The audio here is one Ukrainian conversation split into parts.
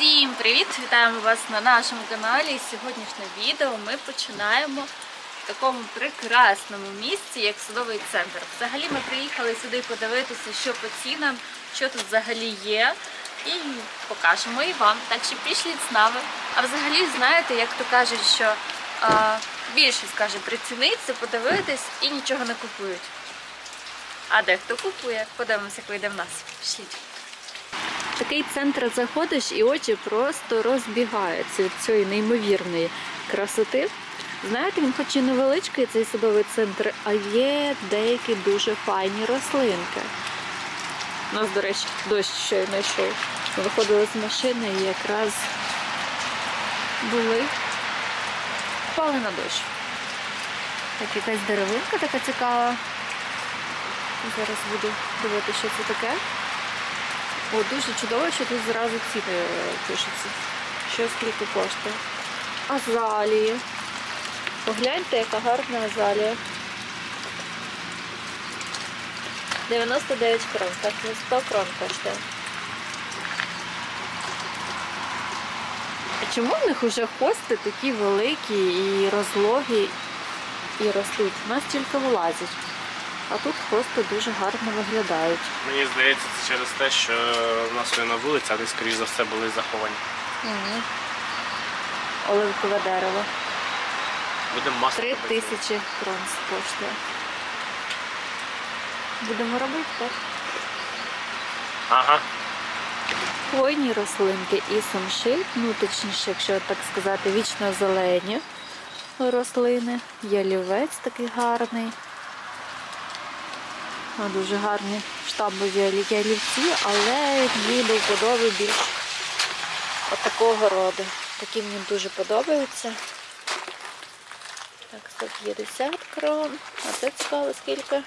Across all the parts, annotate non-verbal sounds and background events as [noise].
Всім привіт! Вітаємо вас на нашому каналі. Сьогоднішнє відео ми починаємо в такому прекрасному місці, як судовий центр. Взагалі ми приїхали сюди подивитися, що по цінам, що тут взагалі є, і покажемо і вам. Так що пішліть з нами. А взагалі, знаєте, як то кажуть, що а, більшість каже приціниться, подивитись і нічого не купують. А дехто купує. Подивимося, як вийде в нас. Пішліть. Такий центр заходиш і очі просто розбігаються від цієї неймовірної красоти. Знаєте, він хоч і невеличкий цей садовий центр, а є деякі дуже файні рослинки. У нас, до речі, дощ щойно йшов. Виходили з машини і якраз були, впали на дощ. Так, якась деревинка така цікава. Зараз буду дивитися, що це таке. О, дуже чудово, що тут зразу ціни е, пишуться. Що скільки коштує. Азалії. Погляньте, яка гарна азалія. 99 крон, так не 100 крон коштує. А чому в них уже хости такі великі і розлогі і ростуть? У нас тільки вилазять. А тут хости дуже гарно виглядають. Мені здається, це через те, що в нас на вулиці, а вони, скоріш за все, були заховані. Угу. Оливкове дерево. Будемо масло. Три робити. тисячі крон коштує. Будемо робити так. Ага. Хвойні рослинки і самшит, ну точніше, якщо так сказати, вічно зелені рослини. Ялівець такий гарний. Дуже гарні штамбові ялі- ялівці, але мені до вподоби більш от роду. Такі мені дуже подобаються. Так, 150 крон. А це цікаво скільки?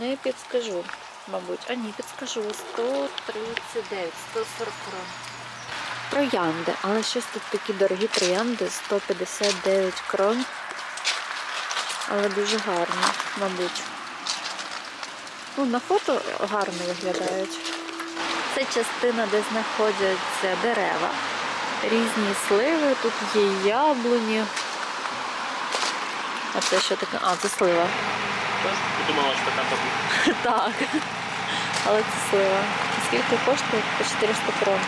Не підскажу, мабуть. А ні, підскажу. 139, 140 крон. Троянди, але щось тут такі дорогі троянди, 159 крон. Але дуже гарні, мабуть. Ну, на фото гарно виглядають. Це частина, де знаходяться дерева, різні сливи, тут є яблуні. А це що таке? А, це слива. Тож подумала, що така тобі. [laughs] Так. Але це слива. Скільки коштує? По 400 крон.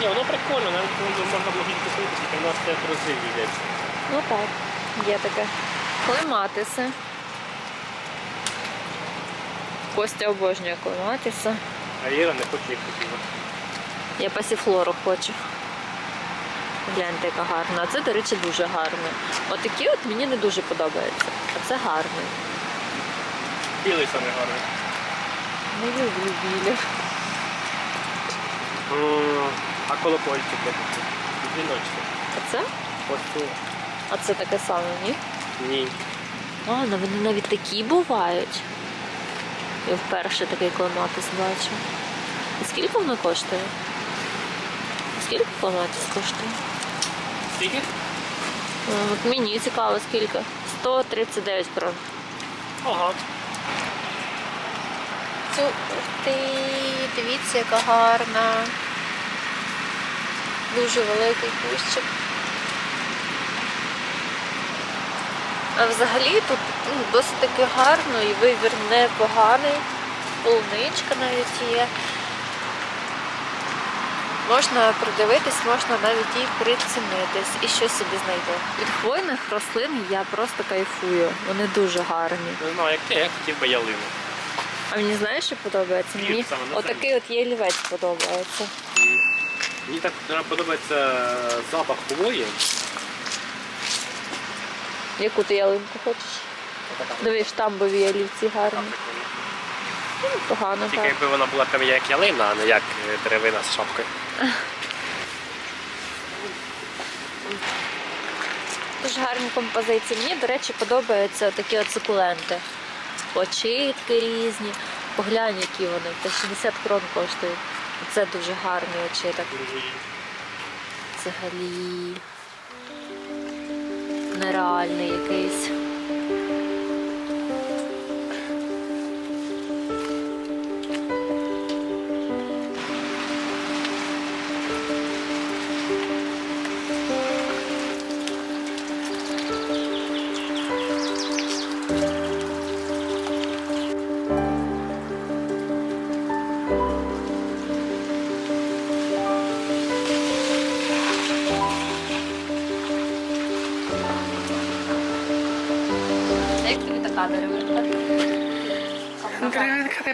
Ні, воно прикольно, навіть можна було купити, тільки в нас це рази їдять. Ну так, є таке. Клематиси. Костя обожнює клематиси. А Іра не хоче їх хотіла. Я пасіфлору хочу. Гляньте, яка гарна. А це, до речі, дуже гарно. Отакі от мені не дуже подобаються. А це гарний. Білий саме гарний. Не люблю білі. М, А колокольчик такі. Дзвіночки. А це? Ось цю. А це таке саме, ні? Ні. А, ну вони навіть такі бувають. Я вперше такий клематис бачу. І скільки воно коштує? Скільки клематис коштує? Скільки? От мені цікаво, скільки? 139 крон. Ага. Цю ух ти, дивіться, яка гарна. Дуже великий кущик. А взагалі тут ну, досить таки гарно і вибір непоганий. Полуничка навіть є. Можна придивитись, можна навіть і прицінитись і щось собі знайду. Від хвойних рослин я просто кайфую. Вони дуже гарні. Не знаю, як ти, я хотів би ялину. А мені знаєш, що подобається? Ні, Мені саме на отакий от ялівець подобається. Мені так е, подобається запах хвої. Яку ти ялинку хочеш? Дивись, штамбові ялівці гарні. Ну, Погано, Тільки так. якби вона була прям як ялина, а не як е, деревина з шапкою. Дуже гарні композиції. Мені, до речі, подобаються такі от сукуленти. Очітки різні. Поглянь, які вони. Та 60 крон коштують. Це дуже гарний очіток. Взагалі нереальний якийсь.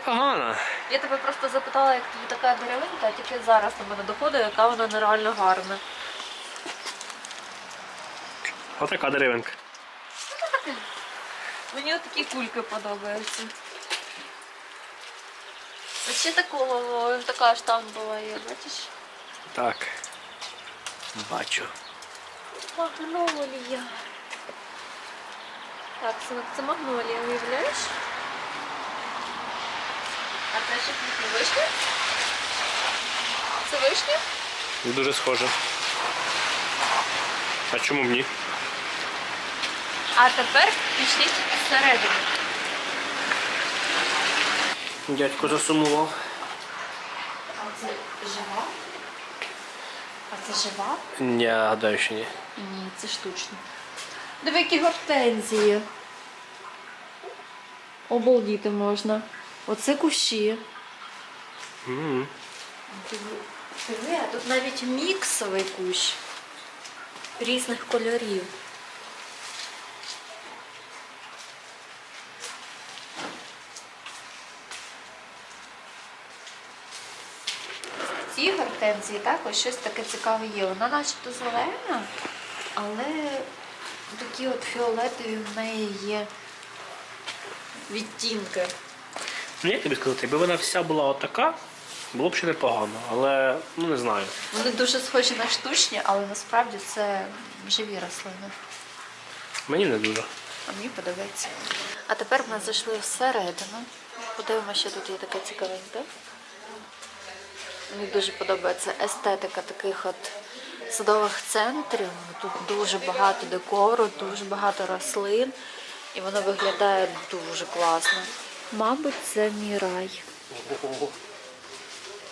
Непогана. Я тебе просто запитала, як тобі така деревинка, а тільки зараз до мене доходить, яка вона нереально гарна. Отака деревинка. [laughs] Мені отакі кульки подобаються. А ще такого, така ж там була є, бачиш? Так. Бачу. Магнолія. Так, це магнолія, уявляєш? А це ще квітне вишня? Це вишня? Дуже схоже. А чому б ні? А тепер пішліть всередину. Дядько засумував. А це жива? А це жива? Я гадаю, що ні. Ні, це штучно. Диви, які гортензії. Обалдіти можна. Оце кущі. М. Диви, а тут навіть міксовий кущ різних кольорів. В цій гортензії також щось таке цікаве є. Вона начебто зелена, але такі от фіолетові в неї є відтінки. Ну як тобі сказати, якби вона вся була отака, було б ще непогано, але ну не знаю. Вони дуже схожі на штучні, але насправді це живі рослини. Мені не дуже. А мені подобається. А тепер ми зайшли всередину. Подивимося, що тут є таке цікавеньке. Мені дуже подобається естетика таких от садових центрів. Тут дуже багато декору, дуже багато рослин. І воно виглядає дуже класно. Мабуть, це мій рай.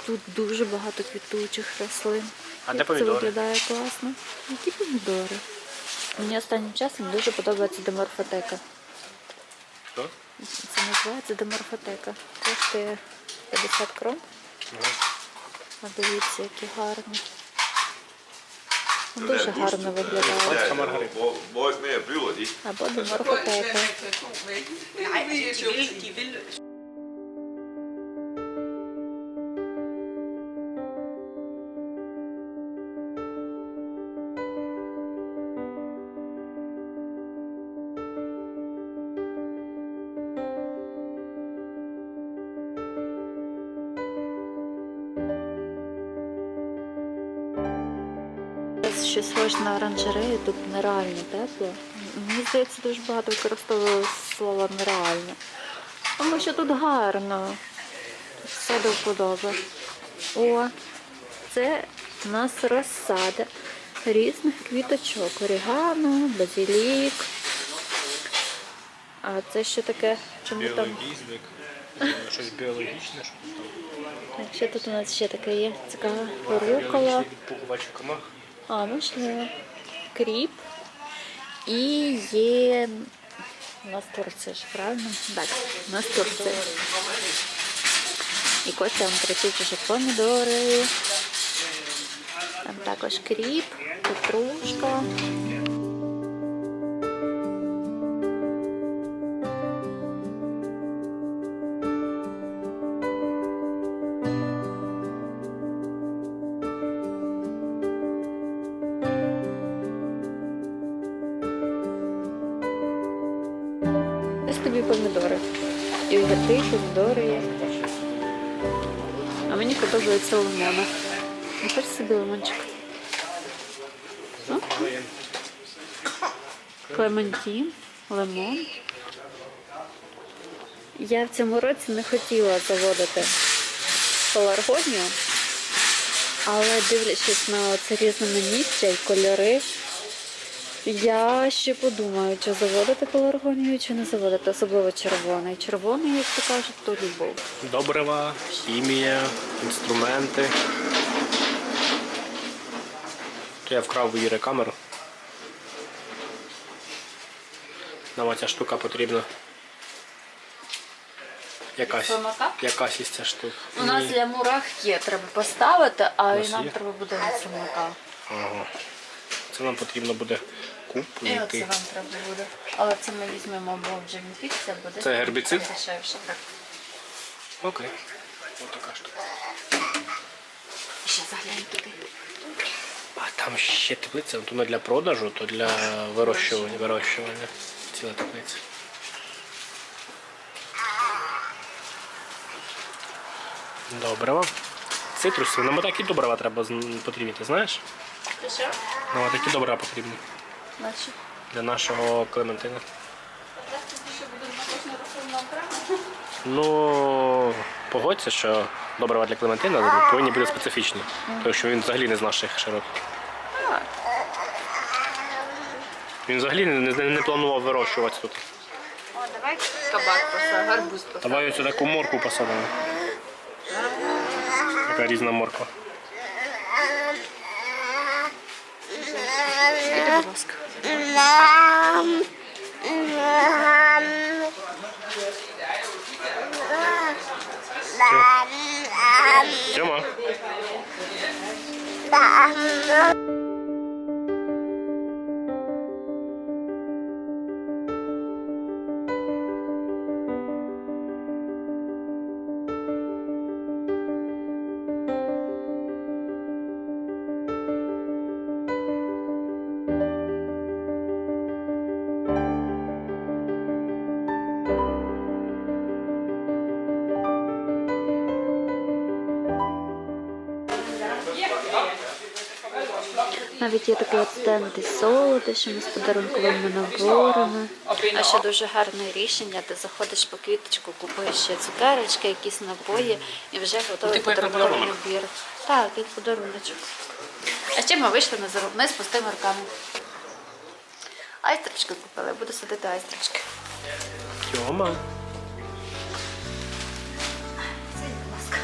Тут дуже багато квітучих рослин. А де помідори? Це виглядає класно. Які помідори? Мені останнім часом дуже подобається деморфотека. Що? Це називається деморфотека. Коштує 50 крон. А дивіться, які гарні. Дуже гарно виглядає. Польська маргарита. Hvor, Що на оранжерею, тут нереально тепло. Мені здається, дуже багато використовували слово нереально. Тому що тут гарно. Тут все до вподоби. О, це у нас розсада різних квіточок. Орігано, базилік. А це що таке? Чому там? Щось біологічне, що там. Що тут у нас ще таке є? Цікава рукола. Відпугувач комах. А, можливо. Кріп. І є. У нас ж, правильно? Так, у нас. І Костя вам кричить уже помідори. Там також кріп, петрушка. Ось тобі помідори. І огірки, помідори є. А мені подобається лимона. Хочеш собі лимончик? Клементін, лимон. Я в цьому році не хотіла заводити пеларгонію, але дивлячись на це різноманіття і кольори, я ще подумаю, чи заводити пеларгонію, чи не заводити, особливо червоний. Червоний, як то кажуть, то любов. Добрива, хімія, інструменти. То я вкрав у Іри камеру. Нам ця штука потрібна. Якась, Слимака? якась із ця штука. У нас Ні. для мурах є, треба поставити, а і нам є? треба буде на слимака. Ага. Це нам потрібно буде І оце вам треба буде. Але це ми візьмемо або в Джеміфіксі, або десь. Це гербіцид? Дешевше, так. Окей. Ось така штука. Ще заглянь туди. А там ще теплиця, то не для продажу, то для вирощування. вирощування. Ціла теплиця. Добрива. Цитруси. Нам такі добрива треба з- потрібні, ти знаєш? Ти що? Нам такі добрива потрібні Значить. для нашого Клементина. Ну, погодься, що добрива для Клементина повинні бути специфічні, тому що він взагалі не з наших широт. Він взагалі не, не, не планував вирощувати тут. О, давай кабак посадимо, гарбуз посадимо. Давай ось таку морку посадимо. Така різна морква. Іди, будь ласка. Тьома. Навіть є такий стенд із солодощами, з подарунковими наборами. А ще дуже гарне рішення, ти заходиш по квіточку, купуєш ще цукерочки, якісь напої і вже готовий Типу подарунковий набір. Так, як подаруночок. А ще ми вийшли на заробне з пустими руками. Айстрочки купили, буду садити айстрочки. Тьома. Сидь, будь ласка.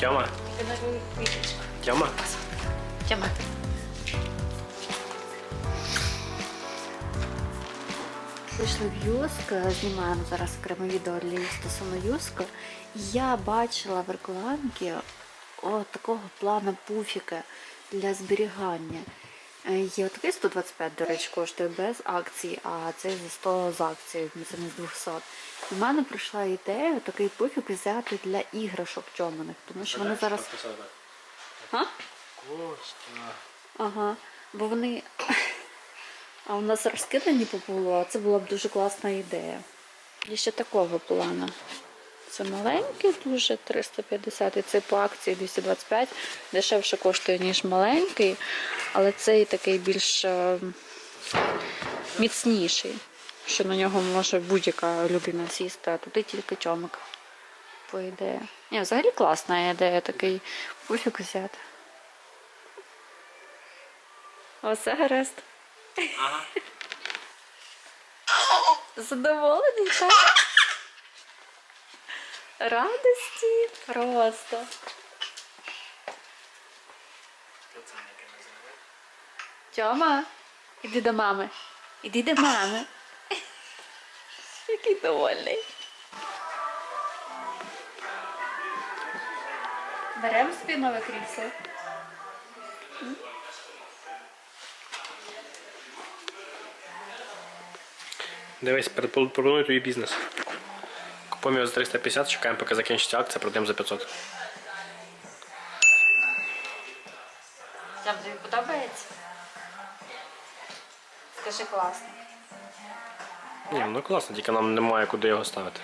Тьома. Квіточку. Тьома. Тьома. Вийшли в Юск, знімаємо зараз окреме відео для стосовно Юска. Я бачила в рекламці от такого плану пуфіка для зберігання. Е, Є такий 125, до речі, коштує без акцій, а цей за 100 з акцією, замість 200. У мене прийшла ідея такий пуфік взяти для іграшок тьоманих, тому що вони зараз. А? Костя. Ага, бо вони. А у нас розкидані по полу, а це була б дуже класна ідея. Є ще такого плану. Це маленький, дуже 350, і це по акції 225, дешевше коштує, ніж маленький, але цей такий більш е, міцніший, що на нього може будь-яка людина сісти, а туди тільки чомик, по ідеї. Ні, взагалі класна ідея такий пуфік взяти. Оце гаразд. Ага. Задоволений, так? Радості просто. Тьома, іди до мами. Іди до мами. Який довольний. Беремо собі нове крісло. Дивись, пропоную тобі бізнес. Купуємо його за 350, чекаємо, поки закінчиться акція, продаємо за 500. Там тобі подобається? Скажи класно. Ні, ну класно, тільки нам немає куди його ставити.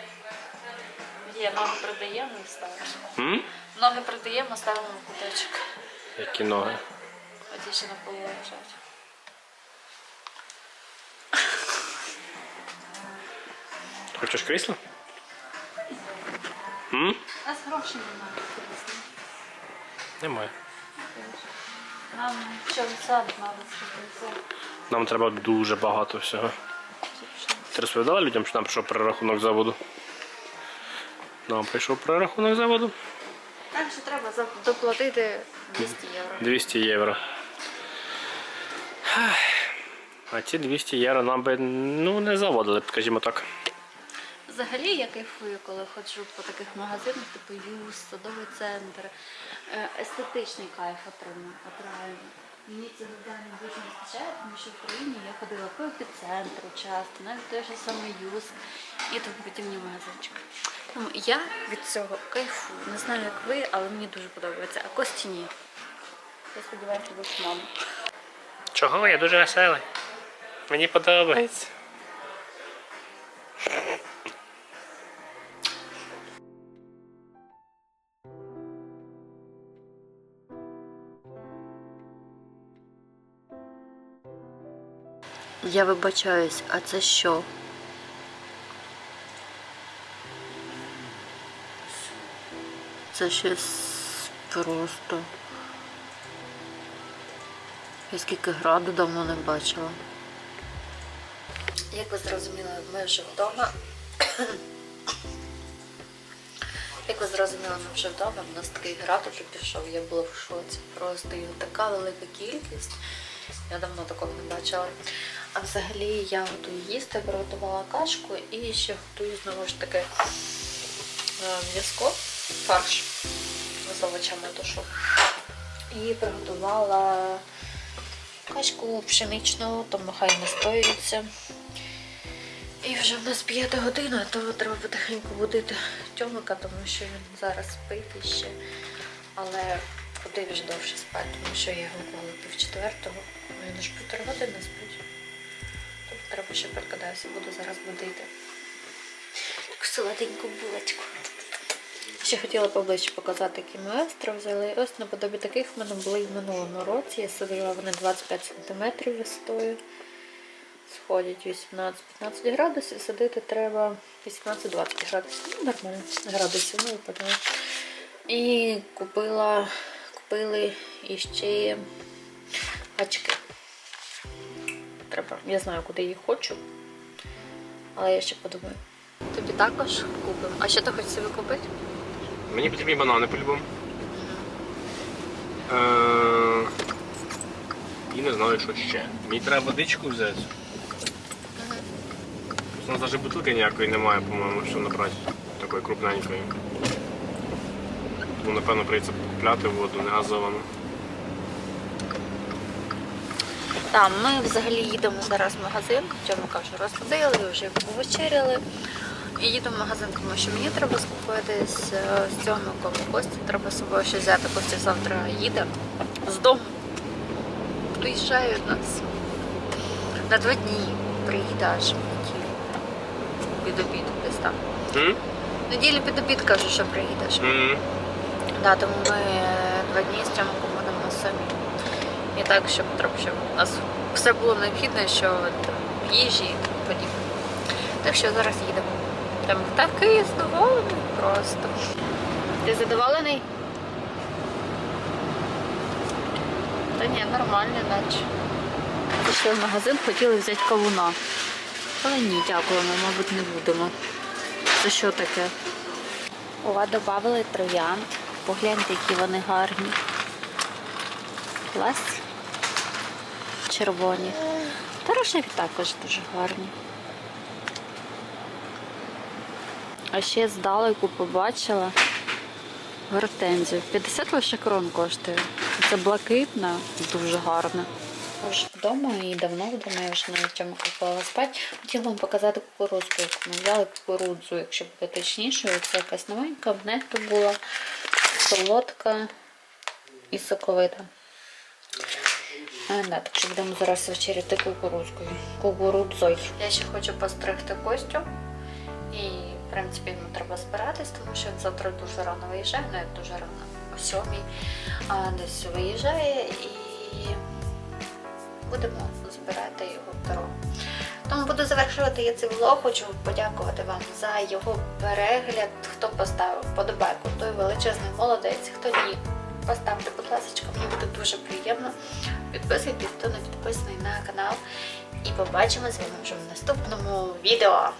Є, ноги продаємо і ставимо. М? Ноги продаємо, ставимо в куточок. Які ноги. Оті ще на полу лежать. Хочеш крісло? М? У нас грошей немає. Немає. Нам що в сад треба сходити. Нам треба дуже багато всього. Ти розповідала людям, що нам прийшов перерахунок заводу? Нам прийшов перерахунок заводу. Нам що треба доплатити 200 євро. 200 євро. А ці 200 євро нам би ну, не заводили, б, скажімо так. Взагалі я кайфую, коли ходжу по таких магазинах, типу Юс, садовий центр. Е, Естетичний кайф отримую. Мені це завдання дуже не вистачає, тому що в Україні я ходила по епіцентру часто, навіть той же саме Юс і тому подібні магазинчики. Тому я від цього кайфую. Не знаю, як ви, але мені дуже подобається. А Кості ні. Я сподіваюся, ви з мамою. Чого? Я дуже веселий. Мені подобається. Я вибачаюсь, а це що? Це щось просто. Я скільки граду давно не бачила. Як ви зрозуміли, ми вже вдома. Як ви зрозуміли, ми вже вдома, в нас такий град уже пішов, я була в шоці. Просто його така велика кількість. Я давно такого не бачила. А взагалі я готую їсти, приготувала кашку і ще готую знову ж таки е, м'язко, фарш з овочами тушу. І приготувала кашку пшеничну, тому хай настоюється. І вже в нас п'ята година, то треба потихеньку будити Тьомика, тому що він зараз спить іще. Але куди вже довше спати, тому що я його клала пів четвертого, він ж півтори години спить. Треба ще прикидаюся, буду зараз будити. Таку солоденьку булочку. Ще хотіла поближче показати, які ми остро взяли. Ось наподобі таких в мене були і в минулому році. Я садила вони 25 см висотою. Сходять 18-15 градусів, садити треба 18-20 градусів. Ну, нормально, градусів не випадає. І купила, купили іще очки. Треба, я знаю, куди їх хочу, але я ще подумаю. Тобі також купимо. А що ти хочеш собі купити? Мені потрібні банани по-любому. Е, І не знаю, що ще. Мені треба водичку взяти. У нас навіть бутилки ніякої немає, по-моєму, щоб набрати такої крупненької. Тому напевно прийдеться купляти воду не газовану. Так, ми взагалі їдемо зараз в магазин. Тьомика вже розсадили, вже повечеряли. І їдемо в магазин, тому що мені треба скупитись е, з Тьомиком. Кості треба з собою ще взяти. Костя завтра їде з дому. Приїжджає нас. На два дні приїде аж в неділю. Під обід десь там. М? В неділю під обід каже, що приїдеш. М. Да, тому ми два дні з Тьомиком. І так, щоб щоб у нас все було необхідне, що там, їжі і тому подібне. Так що зараз їдемо. Там такий задоволений просто. Ти задоволений? Та ні, нормально, наче. Пішли в магазин, хотіли взяти кавуна. Але ні, дякуємо, мабуть, не будемо. Це що таке? Ова, додали троянд. Погляньте, які вони гарні. Клас. Червоні. Та також дуже гарні. А ще здалеку побачила гортензію. 50 лише крон коштує. Це блакитна, дуже гарна. Вже вдома і давно вдома я вже навіть цьому купила спати. Хотіла вам показати кукурудзку, ми взяли кукурудзу, якщо буде точнішою. Це якась новенька, в нету була, солодка і соковита. А, да, так що будемо зараз вечеряти кукурудзкою. Кукурудзою. Я ще хочу постригти Костю. І, в принципі, йому треба збиратись, тому що він завтра дуже рано виїжджає, ну як дуже рано, о сьомій, а десь виїжджає і будемо збирати його дорогу. Тому буду завершувати я цей влог. Хочу подякувати вам за його перегляд. Хто поставив подобайку, той величезний молодець. Хто ні, поставте, будь ласка, мені буде дуже приємно. Підписуйтесь, хто не підписаний на канал. І побачимося з вже в наступному відео.